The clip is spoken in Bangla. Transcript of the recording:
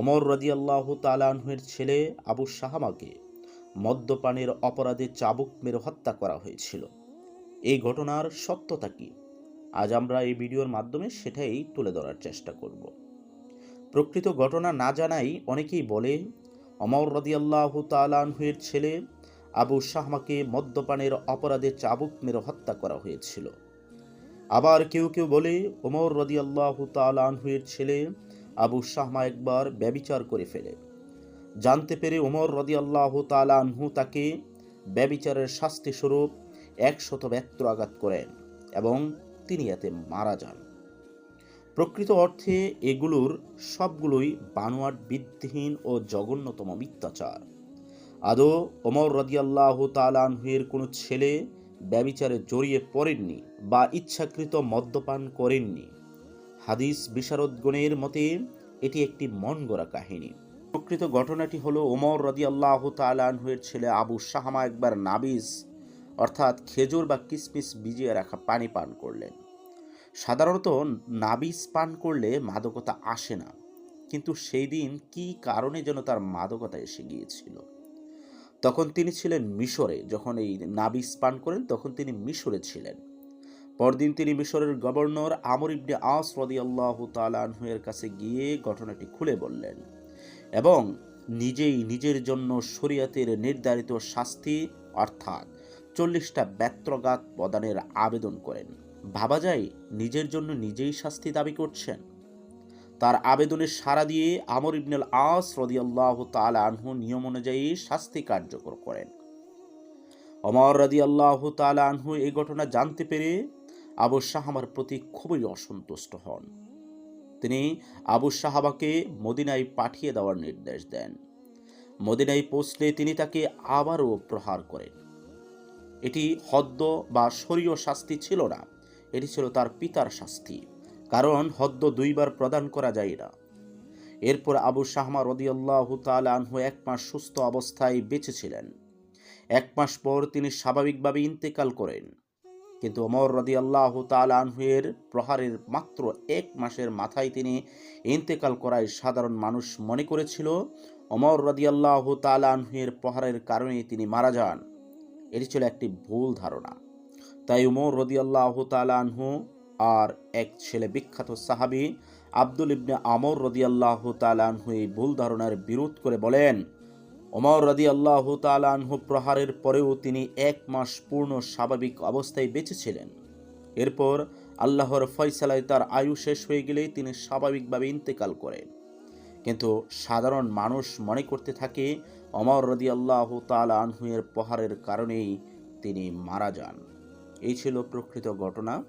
ওমর রদিয়াল্লাহ তালানহের ছেলে আবু শাহামাকে মদ্যপানের অপরাধে চাবুক মেরে হত্যা করা হয়েছিল। এই ঘটনার সত্যতা কি? আজ আমরা এই ভিডিওর মাধ্যমে সেটাই তুলে ধরার চেষ্টা করব। প্রকৃত ঘটনা না জানাই অনেকেই বলে অমর রদিয়াল্লাহ তালানহের ছেলে আবু শাহমাকে মদ্যপানের অপরাধে চাবুক মেরে হত্যা করা হয়েছিল। আবার কেউ কেউ বলে, ওমর রদিয়াল্লাহ তালানহের ছেলে আবু শাহমা একবার ব্যবিচার করে ফেলে। জানতে পেরে ওমর রদিয়াল্লাহ তালানহু তাকে ব্যবিচারের শাস্তি স্বরূপ একশত ব্যত্র আঘাত করেন এবং তিনি এতে মারা যান। প্রকৃত অর্থে এগুলোর সবগুলোই বানোয়াট বিদ্যহীন ও জঘন্যতম মিথ্যাচার। আদৌ ওমর রদিয়াল্লাহ তালানহুয়ের কোনো ছেলে ব্যবিচারে জড়িয়ে পড়েননি বা ইচ্ছাকৃত মদ্যপান করেননি? হাদিস বিশারদগণের মতে, এটি একটি মন গড়া কাহিনী। প্রকৃত ঘটনাটি হলো ওমর রদিয়াল্লাহ তালানহুয়ের ছেলে আবু শাহমা একবার নাবিজ অর্থাৎ খেজুর বা কিসমিস ভিজিয়ে রাখা পানি পান করলেন। সাধারণত নাবিজ পান করলে মাদকতা আসে না, কিন্তু সেই দিন কী কারণে যেন তার মাদকতা এসে গিয়েছিল? তখন তিনি ছিলেন মিশরে, যখন এই নাবিজ পান করেন, তখন তিনি মিশরে ছিলেন। পরদিন তিনি মিশরের গভর্নর আমর ইবনে আস রদিয়াল্লাহ তালানহুয়ের কাছে গিয়ে ঘটনাটি খুলে বললেন এবং নিজেই নিজের জন্য শরিয়াতের নির্ধারিত শাস্তি অর্থাৎ চল্লিশটা ব্যত্রঘাত প্রদানের আবেদন করেন। ভাবা যায় নিজের জন্য নিজেই শাস্তি দাবি করছেন। তার আবেদনে সাড়া দিয়ে আমর ইবনুল আস রদিয়াল্লাহ তাল আনহু নিয়ম অনুযায়ী শাস্তি কার্যকর করেন। অমর রদি আল্লাহ তাল আনহু এই ঘটনা জানতে পেরে আবু শাহামার প্রতি খুবই অসন্তুষ্ট হন। তিনি আবু সাহাবাকে মদিনায় পাঠিয়ে দেওয়ার নির্দেশ দেন। মদিনায় পৌঁছলে তিনি তাকে আবারও প্রহার করেন। এটি হদ্দ বা শরীয় শাস্তি ছিল না, এটি ছিল তার পিতার শাস্তি, কারণ হদ্দ দুইবার প্রদান করা যায় না। এরপর আবু শাহমা রদিয়াল্লাহ আনহু এক মাস সুস্থ অবস্থায় বেঁচে ছিলেন। এক মাস পর তিনি স্বাভাবিকভাবে ইন্তেকাল করেন। কিন্তু অমর রদি আল্লাহ আনহুয়ের প্রহারের মাত্র এক মাসের মাথায় তিনি ইন্তেকাল করায় সাধারণ মানুষ মনে করেছিল অমর রদি আল্লাহ আনহুয়ের প্রহারের কারণে তিনি মারা যান। এটি ছিল একটি ভুল ধারণা। তাই উমর রদি আল্লাহ আনহু আর এক ছেলে বিখ্যাত সাহাবি আব্দুল ইবনে আমর রদি আল্লাহ তালানহু এই ভুল ধারণার বিরোধ করে বলেন ওমর রদি আল্লাহ তালানহু প্রহারের পরেও তিনি এক মাস পূর্ণ স্বাভাবিক অবস্থায় বেঁচেছিলেন এরপর আল্লাহর ফয়সালায় তার আয়ু শেষ হয়ে গেলেই তিনি স্বাভাবিকভাবে ইন্তেকাল করেন। কিন্তু সাধারণ মানুষ মনে করতে থাকে অমর রদি আল্লাহ তাল আনহুয়ের প্রহারের কারণেই তিনি মারা যান। এই ছিল প্রকৃত ঘটনা।